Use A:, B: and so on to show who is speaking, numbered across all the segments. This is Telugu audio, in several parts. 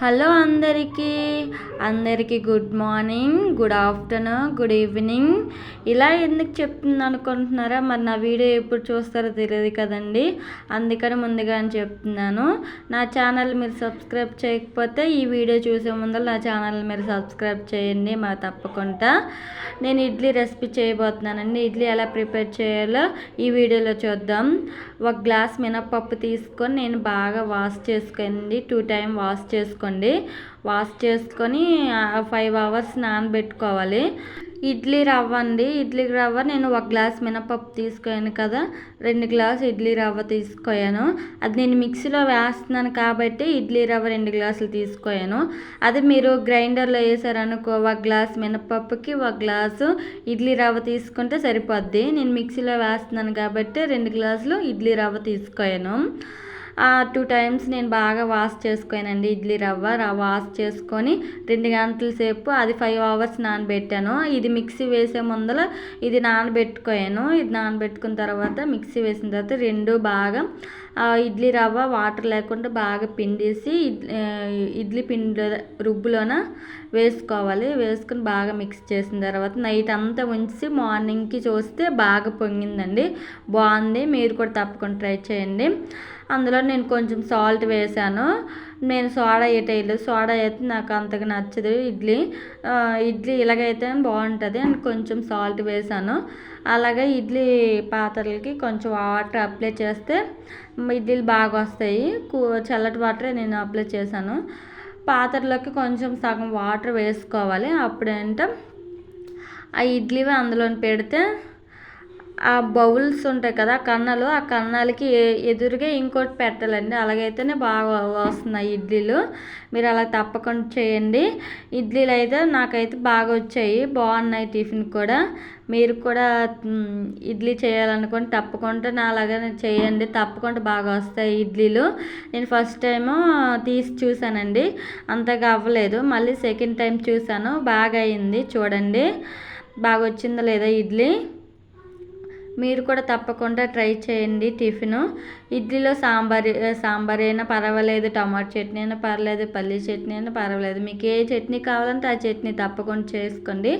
A: హలో అందరికీ. అందరికీ good morning good afternoon good evening. ఇలా ఎందుకు చెప్తుంది అనుకుంటున్నారా? మరి నా వీడియో ఎప్పుడు చూస్తారో తెలియదు కదండి. అందుకని ముందుగానే చెప్తున్నాను. నా ఛానల్ మీరు సబ్స్క్రైబ్ చేయకపోతే ఈ వీడియో చూసే ముందు నా ఛానల్ మీరు సబ్స్క్రైబ్ చేయండి. మా తప్పకుండా నేను ఇడ్లీ రెసిపీ చేయబోతున్నానండి. ఇడ్లీ ఎలా ప్రిపేర్ చేయాలో ఈ వీడియోలో చూద్దాం. ఒక గ్లాస్ మినప్పప్పు తీసుకొని నేను బాగా వాష్ చేసుకోండి టూ టైం వాష్ చేసుకోండి వాష్ చేసుకొని ఫైవ్ అవర్స్ నానబెట్టుకోవాలి. ఇడ్లీ రవ్వ అండి. ఇడ్లీ రవ్వ నేను ఒక గ్లాస్ మినపప్పు తీసుకోయాను కదా. రెండు గ్లాస్ ఇడ్లీ రవ్వ తీసుకోయాను. అది నేను మిక్సీలో వేస్తున్నాను కాబట్టి ఇడ్లీ రవ్వ రెండు గ్లాసులు తీసుకోయాను. అది మీరు గ్రైండర్లో వేసారనుకో ఒక గ్లాస్ మినపప్పుకి ఒక గ్లాసు ఇడ్లీ రవ్వ తీసుకుంటే సరిపోద్ది. నేను మిక్సీలో వేస్తున్నాను కాబట్టి రెండు గ్లాసులు ఇడ్లీ రవ్వ తీసుకోయాను. టూ టైమ్స్ నేను బాగా వాష్ చేసుకోనండి ఇడ్లీ రవ్వ వాష్ చేసుకొని రెండు గంటల సేపు అది ఫైవ్ అవర్స్ నానబెట్టాను. ఇది మిక్సీ వేసే ముందర ఇది నానబెట్టుకోయాను. ఇది నానబెట్టుకున్న తర్వాత మిక్సీ వేసిన తర్వాత రెండు బాగా ఇడ్లీ రవ్వ వాటర్ లేకుండా బాగా పిండేసి ఇడ్లీ పిండి రుబ్బులోన వేసుకోవాలి. వేసుకొని బాగా మిక్స్ చేసిన తర్వాత నైట్ అంతా ఉంచి మార్నింగ్కి చూస్తే బాగా పొంగిందండి. బాగుంది. మీరు కూడా తప్పకుండా ట్రై చేయండి. అందులో నేను కొంచెం సాల్ట్ వేసాను. నేను సోడా వేయటలేదు సోడా అయితే నాకు అంతగా నచ్చదు. ఇడ్లీ ఇడ్లీ ఇలాగైతే బాగుంటుంది అండ్ కొంచెం సాల్ట్ వేసాను. అలాగే ఇడ్లీ పాత్రలకి కొంచెం వాటర్ అప్లై చేస్తే ఇడ్లీలు బాగా వస్తాయి. చల్లటి వాటరే నేను అప్లై చేశాను. పాత్రలోకి కొంచెం సగం వాటర్ వేసుకోవాలి. అప్పుడేంటే ఆ ఇడ్లీవి అందులో పెడితే ఆ బౌల్స్ ఉంటాయి కదా కన్నలు ఆ కన్నాలకి ఎదురుగా ఇంకోటి పెట్టాలండి. అలాగైతేనే బాగా వస్తున్నాయి ఇడ్లీలు. మీరు అలా తప్పకుండా చేయండి. ఇడ్లీలు అయితే నాకైతే బాగా వచ్చాయి. బాగున్నాయి టిఫిన్ కూడా. మీరు కూడా ఇడ్లీ చేయాలనుకోండి తప్పకుండా నా అలాగనే చేయండి. తప్పకుండా బాగా వస్తాయి ఇడ్లీలు. నేను ఫస్ట్ టైము తీసి చూసానండి అంతగా అవ్వలేదు. మళ్ళీ సెకండ్ టైం చూసాను బాగా అయింది. చూడండి. బాగా వచ్చిందో లేదా ఇడ్లీ? మీరు కూడా తప్పకుండా ట్రై చేయండి టిఫిన్. ఇడ్లీలో సాంబార్ సాంబార్ అయినా పర్వాలేదు టమాటో చట్నీ అయినా పర్లేదు పల్లీ చట్నీ అయినా పర్వాలేదు. మీకు ఏ చట్నీ కావాలంటే ఆ చట్నీ తప్పకుండా చేసుకోండి.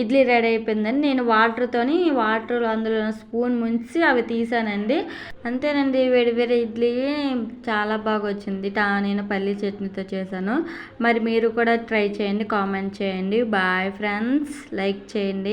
A: ఇడ్లీ రెడీ అయిపోయిందని నేను వాటర్తోని వాటర్ అందులో స్పూన్ ముంచి అవి తీసానండి. అంతేనండి వేడి వేడి ఇడ్లీ చాలా బాగా వచ్చింది. టా నేను పల్లీ చట్నీతో చేశాను. మరి మీరు కూడా ట్రై చేయండి కామెంట్ చేయండి. బాయ్ ఫ్రెండ్స్ లైక్ చేయండి.